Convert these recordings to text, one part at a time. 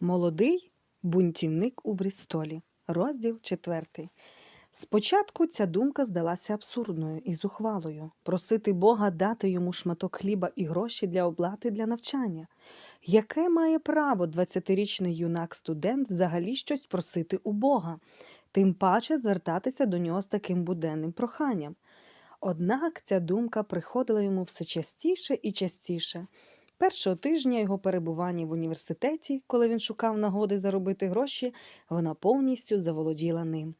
Молодий бунтівник у Брістолі. Розділ четвертий. Спочатку ця думка здалася абсурдною і зухвалою просити Бога дати йому шматок хліба і гроші для оплати для навчання. Яке має право 20-річний юнак-студент взагалі щось просити у Бога, тим паче звертатися до нього з таким буденним проханням? Однак ця думка приходила йому все частіше і частіше. Першого тижня його перебування в університеті, коли він шукав нагоди заробити гроші, вона повністю заволоділа ним.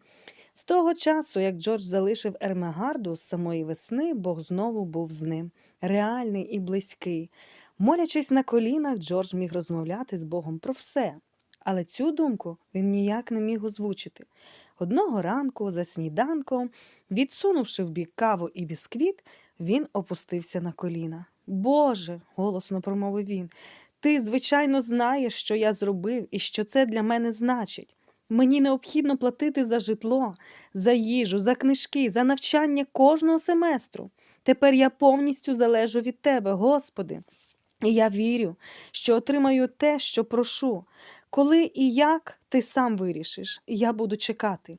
З того часу, як Джордж залишив Ермегарду з самої весни, Бог знову був з ним, реальний і близький. Молячись на колінах, Джордж міг розмовляти з Богом про все. Але цю думку він ніяк не міг озвучити. Одного ранку, за сніданком, відсунувши в бік каву і бісквіт, він опустився на коліна. Боже, голосно промовив він, ти, звичайно, знаєш, що я зробив і що це для мене значить. Мені необхідно платити за житло, за їжу, за книжки, за навчання кожного семестру. Тепер я повністю залежу від тебе, Господи. І я вірю, що отримаю те, що прошу. Коли і як ти сам вирішиш, я буду чекати.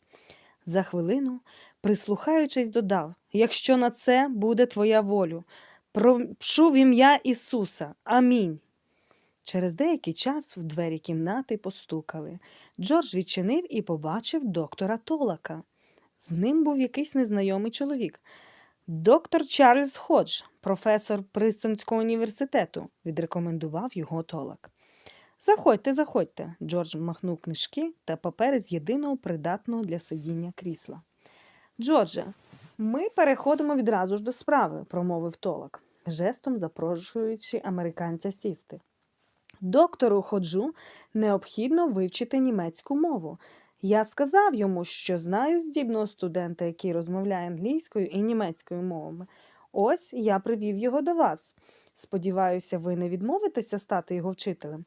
За хвилину, прислухаючись, додав: якщо на це буде твоя волю, прошу в ім'я Ісуса. Амінь. Через деякий час в двері кімнати постукали. Джордж відчинив і побачив доктора Толака. З ним був якийсь незнайомий чоловік. Доктор Чарльз Ходж, професор Пристонського університету, відрекомендував його Толак. Заходьте, заходьте. Джордж махнув книжки та папери з єдиного придатного для сидіння крісла. Джордже, ми переходимо відразу ж до справи, промовив Толак, жестом запрошуючи американця сісти. Доктору Ходжу необхідно вивчити німецьку мову. Я сказав йому, що знаю здібного студента, який розмовляє англійською і німецькою мовами. Ось я привів його до вас. Сподіваюся, ви не відмовитеся стати його вчителем.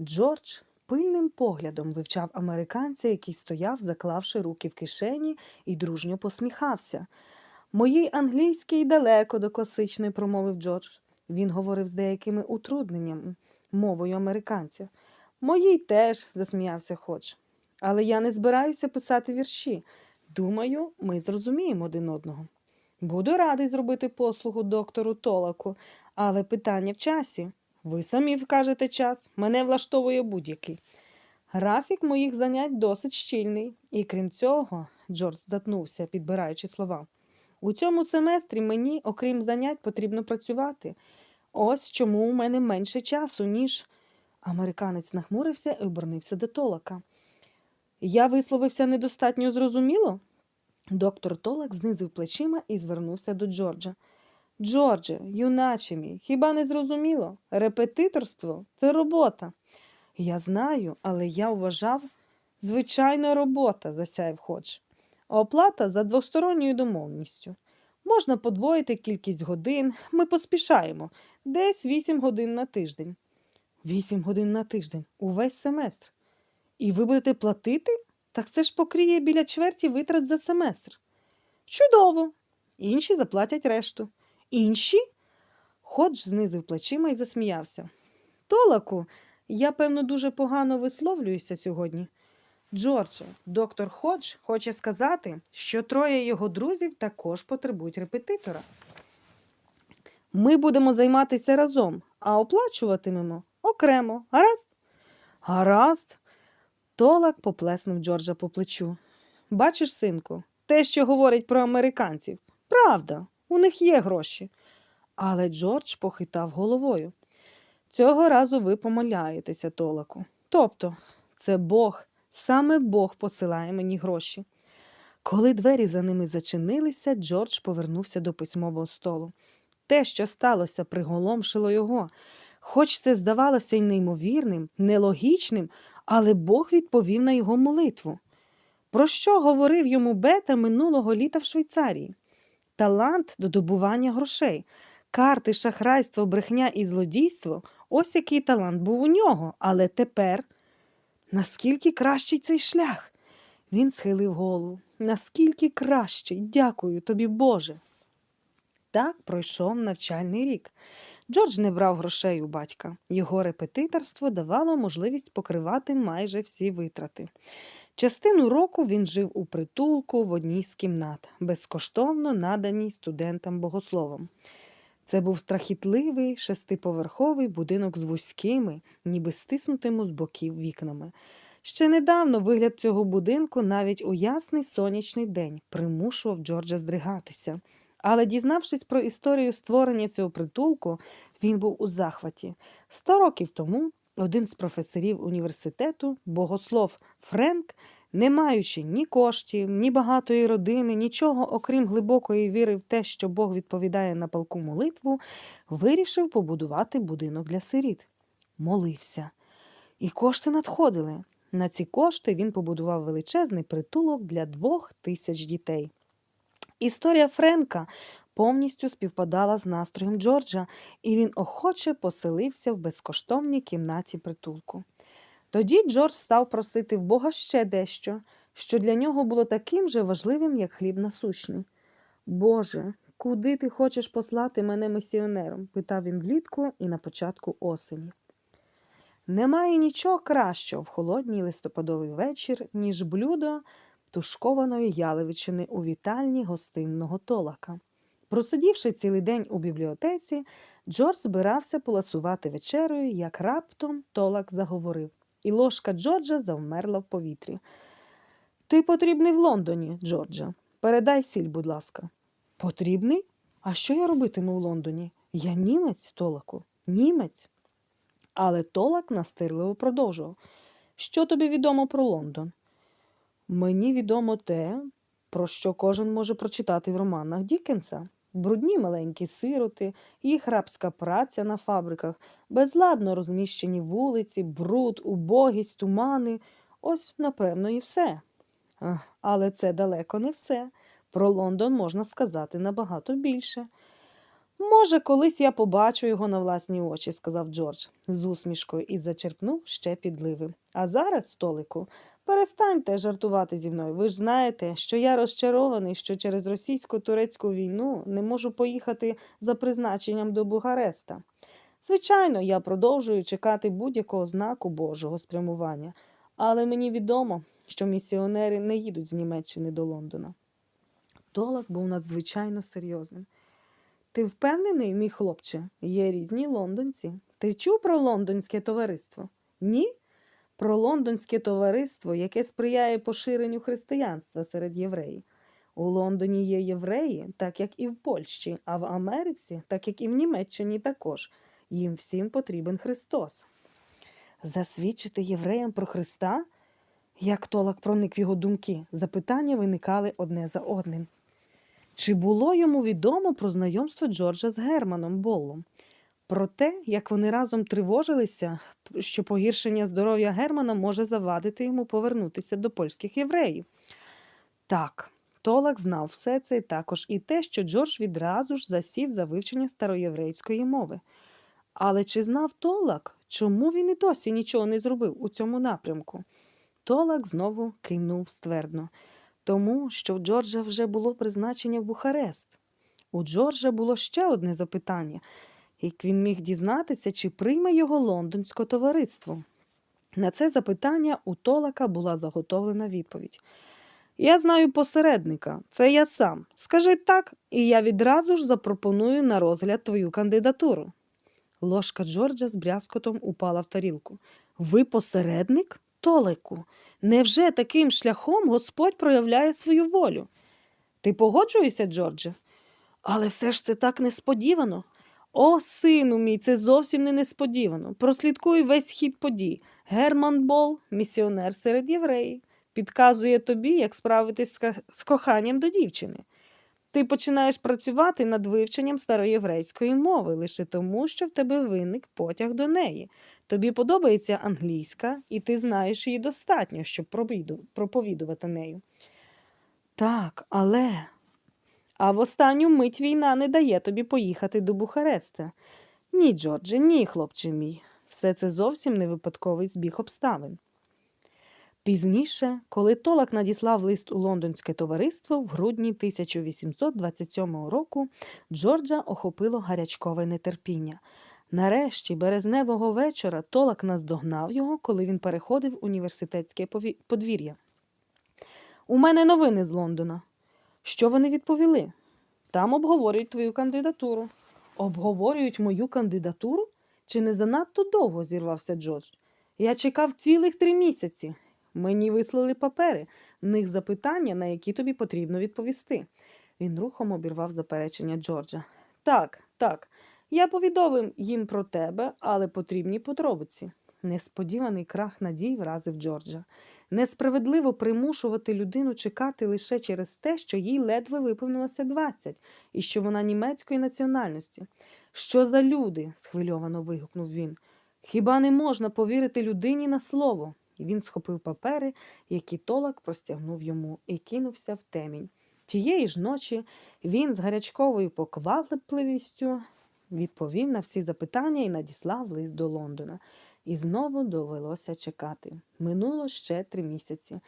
Джордж пильним поглядом вивчав американця, який стояв, заклавши руки в кишені, і дружньо посміхався. Моїй англійській далеко до класичної, промовив Джордж. Він говорив з деякими утрудненнями мовою американців. Моїй теж, засміявся Ходж. Але я не збираюся писати вірші. Думаю, ми зрозуміємо один одного. Буду радий зробити послугу доктору Толаку, але питання в часі. Ви самі вкажете час, мене влаштовує будь-який. Графік моїх занять досить щільний, і крім цього, Джордж затнувся, підбираючи слова. У цьому семестрі мені, окрім занять, потрібно працювати. Ось чому у мене менше часу, ніж. Американець нахмурився і обернився до Толака. Я висловився недостатньо зрозуміло? Доктор Толак знизив плечима і звернувся до Джорджа. Джордже, юначе мій, хіба не зрозуміло? Репетиторство це робота. Я знаю, але я вважав звичайна робота, засяяв Ходж. Оплата за двосторонньою домовністю. Можна подвоїти кількість годин, ми поспішаємо, десь вісім годин на тиждень. Вісім годин на тиждень, увесь семестр. І ви будете платити? Так це ж покріє біля чверті витрат за семестр. Чудово! Інші заплатять решту. Інші? Ходж знизив плечима і засміявся. Толаку, я, певно, дуже погано висловлююся сьогодні. Джордже, доктор Ходж хоче сказати, що троє його друзів також потребують репетитора. Ми будемо займатися разом, а оплачуватимемо окремо. Гаразд? Гаразд. Толак поплеснув Джорджа по плечу. Бачиш, синку, те, що говорять про американців. Правда, у них є гроші. Але Джордж похитав головою. Цього разу ви помиляєтеся, Толаку. Тобто, це Бог, саме Бог посилає мені гроші. Коли двері за ними зачинилися, Джордж повернувся до письмового столу. Те, що сталося, приголомшило його. Хоч це здавалося й неймовірним, нелогічним, але Бог відповів на його молитву. Про що говорив йому Бета минулого літа в Швейцарії? Талант до добування грошей, карти, шахрайство, брехня і злодійство ось який талант був у нього. Але тепер наскільки кращий цей шлях? Він схилив голову. Наскільки кращий, дякую тобі, Боже. Так пройшов навчальний рік. Джордж не брав грошей у батька. Його репетиторство давало можливість покривати майже всі витрати. Частину року він жив у притулку в одній з кімнат, безкоштовно наданій студентам богословом. Це був страхітливий шестиповерховий будинок з вузькими, ніби стиснутими з боків вікнами. Ще недавно вигляд цього будинку навіть у ясний сонячний день примушував Джорджа здригатися. Але, дізнавшись про історію створення цього притулку, він був у захваті. Сто років тому один з професорів університету, богослов Френк, не маючи ні коштів, ні багатої родини, нічого, окрім глибокої віри в те, що Бог відповідає на палку молитву, вирішив побудувати будинок для сиріт. Молився. І кошти надходили. На ці кошти він побудував величезний притулок для двох тисяч дітей. Історія Френка повністю співпадала з настроєм Джорджа, і він охоче поселився в безкоштовній кімнаті притулку. Тоді Джордж став просити в Бога ще дещо, що для нього було таким же важливим, як хліб насущний. Боже, куди ти хочеш послати мене місіонером? питав він влітку і на початку осені. Немає нічого кращого в холодній листопадовий вечір, ніж блюдо тушкованої яловичини у вітальні гостинного толака. Просидівши цілий день у бібліотеці, Джордж збирався поласувати вечерою, як раптом толак заговорив, і ложка Джорджа завмерла в повітрі. Ти потрібний в Лондоні, Джорджа. Передай сіль, будь ласка. Потрібний? А що я робитиму в Лондоні? Я німець, толаку, німець. Але толак настирливо продовжував. Що тобі відомо про Лондон? Мені відомо те, про що кожен може прочитати в романах Дікенса. Брудні маленькі сироти, їх рабська праця на фабриках, безладно розміщені вулиці, бруд, убогість, тумани. Ось, напевно, і все. Але це далеко не все. Про Лондон можна сказати набагато більше. Може, колись я побачу його на власні очі, сказав Джордж з усмішкою і зачерпнув ще підливи. А зараз, столику, перестаньте жартувати зі мною. Ви ж знаєте, що я розчарований, що через російсько-турецьку війну не можу поїхати за призначенням до Бугареста. Звичайно, я продовжую чекати будь-якого знаку Божого спрямування, але мені відомо, що місіонери не їдуть з Німеччини до Лондона. Толак був надзвичайно серйозним. Ти впевнений, мій хлопче, є різні лондонці. Ти чув про лондонське товариство? Ні? Про лондонське товариство, яке сприяє поширенню християнства серед євреїв. У Лондоні є євреї, так як і в Польщі, а в Америці, так як і в Німеччині також. Їм всім потрібен Христос. Засвідчити євреям про Христа? Як толак проник в його думки, запитання виникали одне за одним. Чи було йому відомо про знайомство Джорджа з Германом Боллом? Про те, як вони разом тривожилися, що погіршення здоров'я Германа може завадити йому повернутися до польських євреїв. Так, Толак знав все це і також і те, що Джордж відразу ж засів за вивчення староєврейської мови. Але чи знав Толак, чому він і досі нічого не зробив у цьому напрямку? Толак знову кинув ствердно тому що в Джорджа вже було призначення в Бухарест. У Джорджа було ще одне запитання, як він міг дізнатися, чи прийме його лондонське товариство. На це запитання у Толака була заготовлена відповідь. Я знаю посередника, це я сам. Скажи так, і я відразу ж запропоную на розгляд твою кандидатуру. Ложка Джорджа з брязкотом упала в тарілку. Ви посередник? Толику, невже таким шляхом Господь проявляє свою волю? Ти погоджуєшся, Джордже? Але все ж це так несподівано. О, сину мій, це зовсім не несподівано. Прослідкуй весь хід подій. Герман Бол, місіонер серед євреїв, підказує тобі, як справитись з коханням до дівчини. Ти починаєш працювати над вивченням староєврейської мови лише тому, що в тебе виник потяг до неї. Тобі подобається англійська, і ти знаєш її достатньо, щоб проповідувати нею. Так, але. А в останню мить війна не дає тобі поїхати до Бухареста. Ні, Джордже, ні, хлопче мій. Все це зовсім не випадковий збіг обставин. Пізніше, коли Толак надіслав лист у лондонське товариство в грудні 1827 року, Джорджа охопило гарячкове нетерпіння. Нарешті, березневого вечора, Толак наздогнав його, коли він переходив університетське подвір'я. У мене новини з Лондона. Що вони відповіли? Там обговорюють твою кандидатуру. Обговорюють мою кандидатуру? Чи не занадто довго зірвався Джордж? Я чекав цілих три місяці. Мені вислали папери, в них запитання, на які тобі потрібно відповісти. Він рухом обірвав заперечення Джорджа. Так, так. Я повідомив їм про тебе, але потрібні подробиці. Несподіваний крах надій вразив Джорджа. Несправедливо примушувати людину чекати лише через те, що їй ледве виповнилося 20, і що вона німецької національності. Що за люди? схвильовано вигукнув він. Хіба не можна повірити людині на слово? І він схопив папери, які толак простягнув йому, і кинувся в темінь. Тієї ж ночі він з гарячковою поквапливістю відповів на всі запитання і надіслав лист до Лондона. І знову довелося чекати. Минуло ще три місяці.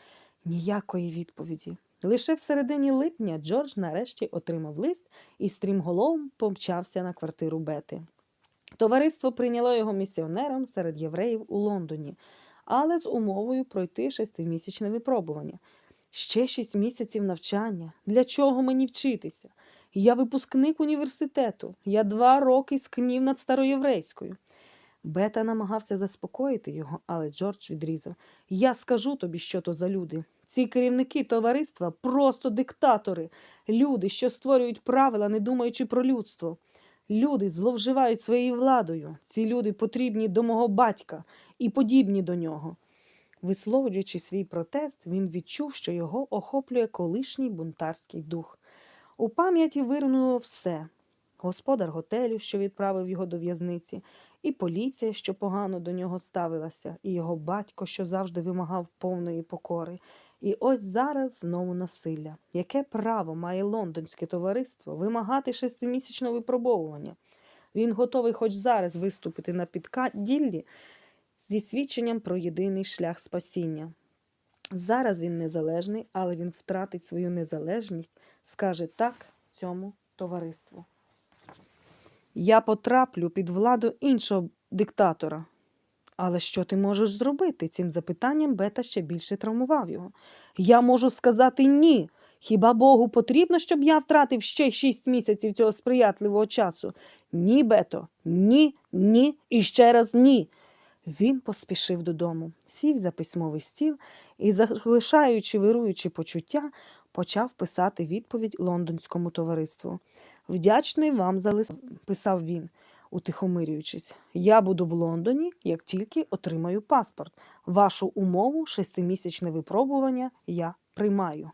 Ніякої відповіді. Лише в середині липня Джордж нарешті отримав лист і стрімголовом помчався на квартиру Бети. Товариство прийняло його місіонером серед євреїв у Лондоні, але з умовою пройти шестимісячне випробування. Ще шість місяців навчання. Для чого мені вчитися? Я випускник університету. Я два роки скнів над староєврейською. Бета намагався заспокоїти його, але Джордж відрізав. Я скажу тобі, що то за люди. Ці керівники товариства просто диктатори, люди, що створюють правила, не думаючи про людство. Люди зловживають своєю владою. Ці люди потрібні до мого батька і подібні до нього. Висловлюючи свій протест, він відчув, що його охоплює колишній бунтарський дух. У пам'яті виринуло все: господар готелю, що відправив його до в'язниці, і поліція, що погано до нього ставилася, і його батько, що завжди вимагав повної покори. І ось зараз знову насилля. Яке право має лондонське товариство вимагати шестимісячного випробовування? Він готовий хоч зараз виступити на підкаділлі зі свідченням про єдиний шлях спасіння. Зараз він незалежний, але він втратить свою незалежність, скаже так цьому товариству. Я потраплю під владу іншого диктатора. Але що ти можеш зробити? Цим запитанням Бета ще більше травмував його. Я можу сказати ні. Хіба Богу потрібно, щоб я втратив ще шість місяців цього сприятливого часу? Ні, Бето, ні, ні і ще раз ні. Він поспішив додому, сів за письмовий стіл і, залишаючи вируючі почуття, почав писати відповідь лондонському товариству. Вдячний вам за лист, писав він, утихомирюючись. Я буду в Лондоні, як тільки отримаю паспорт. Вашу умову шестимісячне випробування я приймаю.